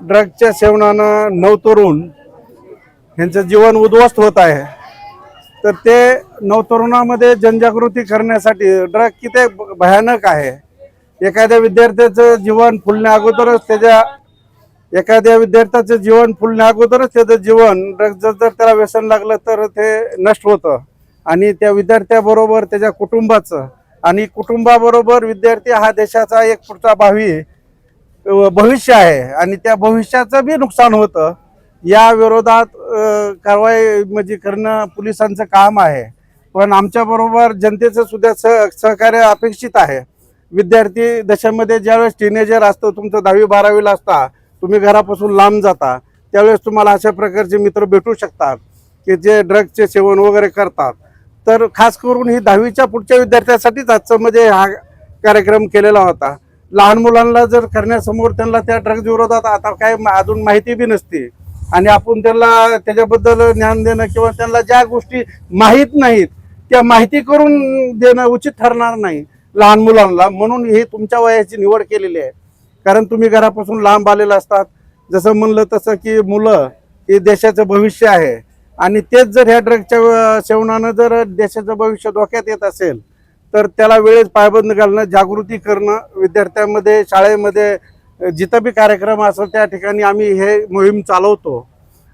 ड्रगच्या सेवनानं नऊ तरुण यांचं जीवन उद्ध्वस्त होत आहे. तर ते नवतरुणामध्ये जनजागृती करण्यासाठी ड्रग किती भयानक आहे. एखाद्या विद्यार्थ्याचं जीवन फुलण्या अगोदरच त्याच्या एखाद्या विद्यार्थ्याचं जीवन फुलण्या अगोदरच त्याचं जीवन ड्रगचं जर त्याला व्यसन लागलं तर ते नष्ट होतं. आणि त्या विद्यार्थ्याबरोबर त्याच्या कुटुंबाचं आणि कुटुंबाबरोबर विद्यार्थी हा देशाचा एक पुढचा भावी आहे भविष्य आहे आणि त्या भविष्याचं बी नुकसान होतं. या विरोधात कारवाई म्हणजे करणं पोलिसांचं काम आहे. पण आमच्याबरोबर जनतेचं सुद्धा सह सहकार्य अपेक्षित आहे. विद्यार्थी दशेमध्ये ज्यावेळेस टीनेजर असतं तुमचं दहावी बारावीला असता तुम्ही घरापासून लांब जाता त्यावेळेस तुम्हाला अशा प्रकारचे मित्र भेटू शकतात की जे ड्रगचे सेवन वगैरे करतात. तर खास करून ही दहावीच्या पुढच्या विद्यार्थ्यासाठीच आजचं म्हणजे हा कार्यक्रम केलेला होता. लहान मुलांना जर करण्यासमोर त्यांना त्या ड्रग्ज विरोधात आता काय अजून माहिती बी नसते. आणि आपण त्यांना त्याच्याबद्दल ज्ञान देणं किंवा त्यांना ज्या गोष्टी माहीत नाहीत त्या माहिती करून देणं उचित ठरणार नाही लहान मुलांना. म्हणून ही तुमच्या वयाची निवड केलेली आहे. कारण तुम्ही घरापासून लांब आलेला असतात. जसं म्हणलं तसं की मुलं हे देशाचं भविष्य आहे. आणि तेच जर ह्या ड्रगच्या सेवनानं जर देशाचं भविष्य धोक्यात येत असेल तर त्याला वेळेत पायबंद घालणं जागृती करणं विद्यार्थ्यांमध्ये शाळेमध्ये जिथं बी कार्यक्रम असेल त्या ठिकाणी आम्ही हे मोहीम चालवतो.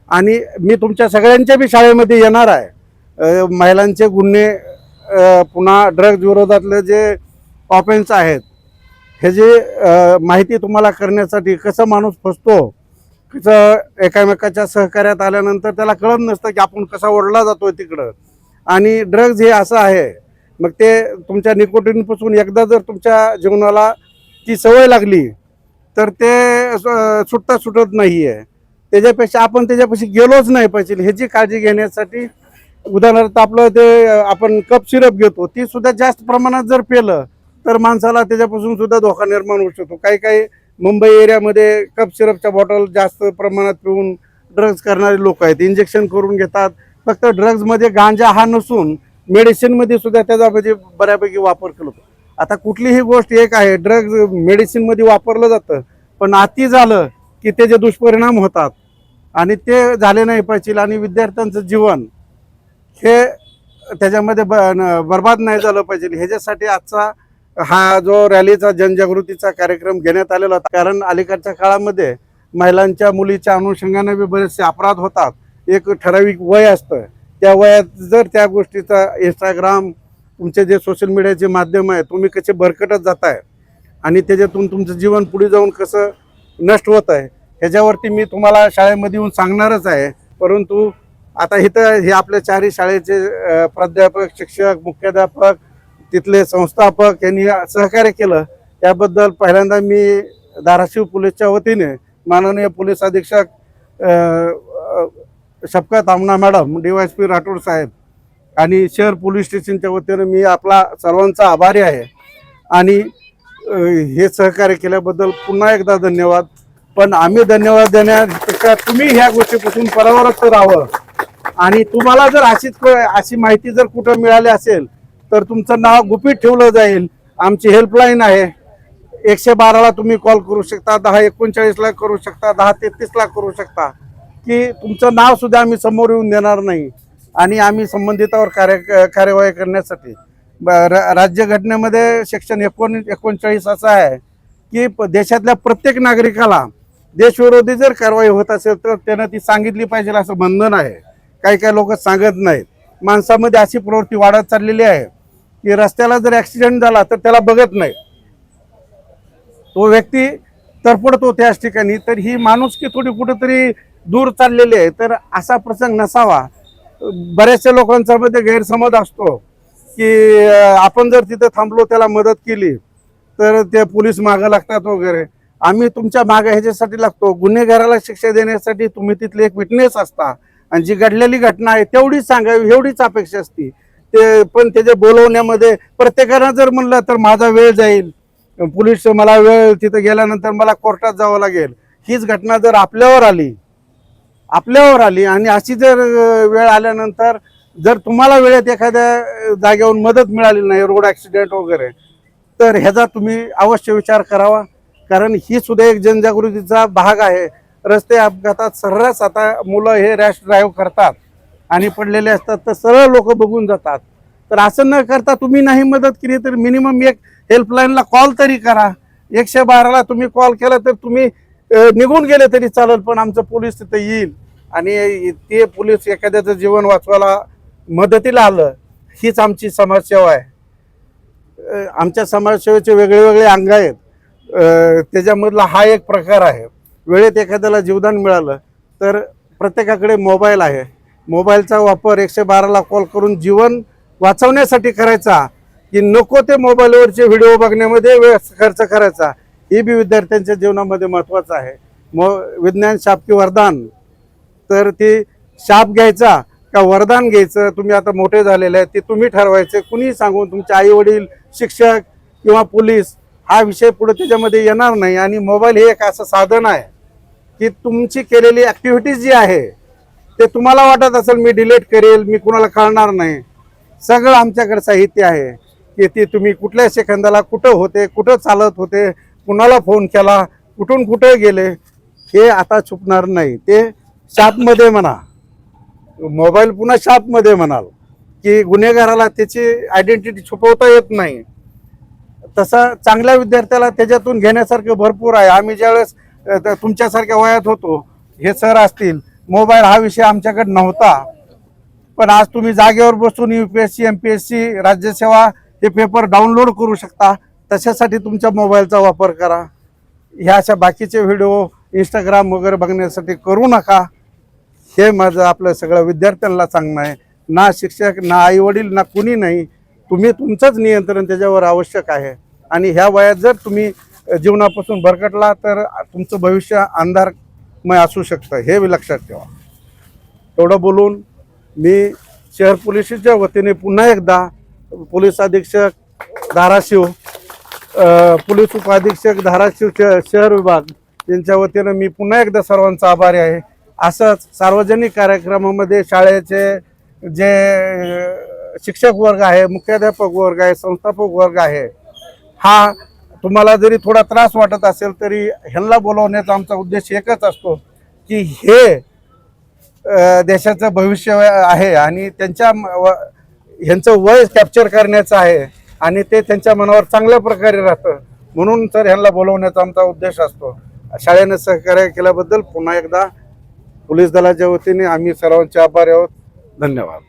आणि मी तुमच्या सगळ्यांच्या बी शाळेमध्ये येणार आहे. महिलांचे गुन्हे पुन्हा ड्रग्ज विरोधातले जे ऑफेन्स आहेत हे जे माहिती तुम्हाला करण्यासाठी कसं माणूस फसतो कसं एकामेकाच्या सहकार्यात आल्यानंतर त्याला कळत नसतं की आपण कसा ओढला जातोय तिकडं. आणि ड्रग्ज हे असं आहे मग ते तुमच्या निकोटीनपासून एकदा जर तुमच्या जीवनाला ती सवय लागली तर ते सुटता सुटत नाही आहे त्याच्यापेक्षा आपण त्याच्यापाशी गेलोच नाही पाहिजे. ह्याची काळजी घेण्यासाठी उदाहरणार्थ आपलं ते आपण कप सिरप घेतो ती सुद्धा जास्त प्रमाणात जर पेलं तर माणसाला त्याच्यापासून सुद्धा धोका निर्माण होऊ शकतो. काही काही मुंबई एरियामध्ये कप सिरपच्या बॉटल जास्त प्रमाणात पिऊन ड्रग्ज करणारे लोक आहेत. इंजेक्शन करून घेतात. फक्त ड्रग्जमध्ये गांजा हा नसून मेडिसिनमध्ये सुद्धा त्याचा म्हणजे बऱ्यापैकी वापर केला आता कुठलीही गोष्ट एक आहे ड्रग मेडिसिनमध्ये वापरलं जातं पण अति झालं की त्याचे दुष्परिणाम होतात. आणि ते झाले नाही पाहिजे आणि विद्यार्थ्यांचं जीवन हे त्याच्यामध्ये ब न- बर्बाद नाही झालं पाहिजे. ह्याच्यासाठी आजचा हा जो रॅलीचा जनजागृतीचा कार्यक्रम घेण्यात आलेला होता. कारण अलीकडच्या काळामध्ये महिलांच्या मुलीच्या अनुषंगाने बी बरेचसे अपराध होतात. एक ठराविक वय असतं. त्या वयात जर त्या गोष्टीचा इंस्टाग्राम तुमचे जे सोशल मीडियाचे माध्यम आहे तुम्ही कसे भरकटत जाताय आणि त्याच्यातून तुमचं जीवन पुढे जाऊन कसं नष्ट होत आहे ह्याच्यावरती मी तुम्हाला शाळेमध्ये येऊन सांगणारच आहे. परंतु आता इथं हे आपल्या चारही शाळेचे प्राध्यापक शिक्षक मुख्याध्यापक तिथले संस्थापक यांनी सहकार्य केलं. त्याबद्दल पहिल्यांदा मी धाराशिव पोलीसच्या वतीने माननीय पोलीस अधीक्षक अ, अ, madam D Y S P Rathod साहेब आणि शहर पोलीस स्टेशनच्या वतीनं मी आपला सर्वांचा आभारी आहे. आणि हे सहकार्य केल्याबद्दल पुन्हा एकदा धन्यवाद. पण आम्ही धन्यवाद देण्यापेक्षा तुम्ही ह्या गोष्टीपासून परावरत राहावं. आणि तुम्हाला जर अशीच अशी माहिती जर कुठं मिळाली असेल तर तुमचं नाव गुपित ठेवलं जाईल. आमची हेल्पलाईन आहे. एकशे बाराला तुम्ही कॉल करू शकता दहा एकोणचाळीसला करू शकता दहा तेहतीसला करू शकता. की तुमचं नाव सुद्धा आम्ही समोर येऊन देणार नाही. आणि आम्ही संबंधितावर कार्य कार्यवाही करण्यासाठी. ब- रा- राज्यघटनेमध्ये सेक्शन एकोण एकोणचाळीस असं आहे की प- देशातल्या प्रत्येक नागरिकाला देशविरोधी जर कारवाई होत असेल तर त्यानं ती सांगितली पाहिजे असं बंधन आहे. काही काही लोक सांगत नाहीत. माणसामध्ये अशी प्रवृत्ती वाढत चाललेली आहे की रस्त्याला जर ॲक्सिडेंट झाला तर त्याला बघत नाही तो व्यक्ती तरपडतो त्याच ठिकाणी तर ही माणूस की थोडी कुठेतरी दूर चाललेले आहे. तर असा प्रसंग नसावा. बऱ्याचशा लोकांचा मध्ये गैरसमज असतो की आपण जर तिथं थांबलो त्याला मदत केली तर ते पोलीस मागं लागतात वगैरे. आम्ही तुमच्या मागं ह्याच्यासाठी लागतो. गुन्हेगाराला शिक्षा देण्यासाठी तुम्ही तिथले एक विटनेस असता. आणि जी घडलेली घटना आहे तेवढीच सांगावी एवढीच अपेक्षा असती. ते पण त्याच्या बोलवण्यामध्ये प्रत्येकानं जर म्हणलं तर माझा वेळ जाईल. पोलीस मला वेळ तिथं गेल्यानंतर मला कोर्टात जावं लागेल. हीच घटना जर आपल्यावर आली आपल्यावर आली आणि अशी जर वेळ आल्यानंतर जर तुम्हाला वेळेत एखाद्या जागेवर मदत मिळाली नाही रोड ॲक्सिडेंट वगैरे तर ह्याचा तुम्ही अवश्य विचार करावा. कारण ही सुद्धा एक जनजागृतीचा भाग आहे. रस्ते अपघातात सर्रास आता मुलं हे रॅश ड्राईव्ह करतात आणि पडलेले असतात तर सरळ लोक बघून जातात. तर असं न करता तुम्ही नाही मदत केली तर मिनिमम एक हेल्पलाईनला कॉल तरी करा. एकशे बाराला तुम्ही कॉल केला तर तुम्ही निघून गेले तरी चालेल पण आमचं पोलीस तिथं येईल. आणि ते पोलीस एखाद्याचं जीवन वाचवायला मदतीला आलं हीच आमची समाजसेवा आहे. आमच्या समाजसेवेचे वेगळे वेगळे अंग आहेत. त्याच्यामधला हा एक प्रकार आहे. वेळेत एखाद्याला जीवदान मिळालं तर प्रत्येकाकडे मोबाईल आहे. मोबाईलचा वापर एकशे बाराला कॉल करून जीवन वाचवण्यासाठी करायचा की नको ते मोबाईलवरचे व्हिडिओ बघण्यामध्ये वेळ खर्च करायचा. हे बी विद्यार्थ्यांच्या जीवनामध्ये महत्त्वाचं आहे. मो विज्ञान शाप वरदान. तर ते शाप घ्यायचा का वरदान घ्यायचं? तुम्ही आता मोठे झालेले आहेत ते तुम्ही ठरवायचे. कुणी सांगून तुमचे आई वडील शिक्षक किंवा पोलीस हा विषय पुढे त्याच्यामध्ये येणार नाही. आणि मोबाईल हे एक असं साधन आहे की तुमची केलेली ॲक्टिव्हिटीज जी आहे ते तुम्हाला वाटत असेल मी डिलीट करेल मी कुणाला कळणार नाही. सगळं आमच्याकडे साहित्य आहे की ते तुम्ही कुठल्या सेकंदाला कुठं होते कुठं चालत होते कुणाला फोन केला कुठून कुठं गेले हे आता छुपणार नाही. ते शापमध्ये म्हणा. मोबाईल पुन्हा शापमध्ये म्हणाल की गुन्हेगाराला त्याची आयडेंटिटी छुपवता येत नाही. तसा चांगल्या विद्यार्थ्याला त्याच्यातून घेण्यासारखं भरपूर आहे. आम्ही ज्यावेळेस तुमच्यासारख्या वयात होतो हे सर असतील मोबाईल हा विषय आमच्याकडे नव्हता. पण आज तुम्ही जागेवर बसून U P S C M P S C राज्यसेवा हे पेपर डाउनलोड करू शकता. तशासाठी तुमच्या मोबाईलचा वापर करा. ह्या अशा बाकीचे व्हिडिओ इंस्टाग्राम वगैरे बघण्यासाठी करू नका. हे माझं आपलं सगळं विद्यार्थ्यांना सांगणं आहे. ना शिक्षक ना आई वडील ना कुणी नाही. तुम्ही तुमचंच नियंत्रण त्याच्यावर आवश्यक आहे. आणि ह्या वयात जर तुम्ही जीवनापासून भरकटला तर तुमचं भविष्य अंधारमय असू शकतं. हे लक्षात ठेवा. एवढं बोलून मी शहर पोलिसच्या वतीने पुन्हा एकदा पोलीस अधीक्षक धाराशिव पोलीस उपाधीक्षक धाराशिव शहर विभाग यांच्या वतीनं मी पुन्हा एकदा सर्वांचा आभारी आहे. असंच सार्वजनिक कार्यक्रमामध्ये शाळेचे जे शिक्षक वर्ग आहे मुख्याध्यापक वर्ग आहे संस्थापक वर्ग आहे हा तुम्हाला जरी थोडा त्रास वाटत असेल तरी ह्यांना बोलवण्याचा आमचा उद्देश एकच असतो की हे देशाचं भविष्य आहे आणि त्यांच्या म- व- ह्यांचं वय कॅप्चर करण्याचं आहे आणि ते त्यांच्या मनावर चांगल्या प्रकारे राहतं. म्हणून तर ह्यांना बोलवण्याचा आमचा उद्देश असतो. शाळेनं सहकार्य केल्याबद्दल पुन्हा एकदा पोलीस दलाच्या वतीने आम्ही सर्वांचे आभारी आहोत. धन्यवाद.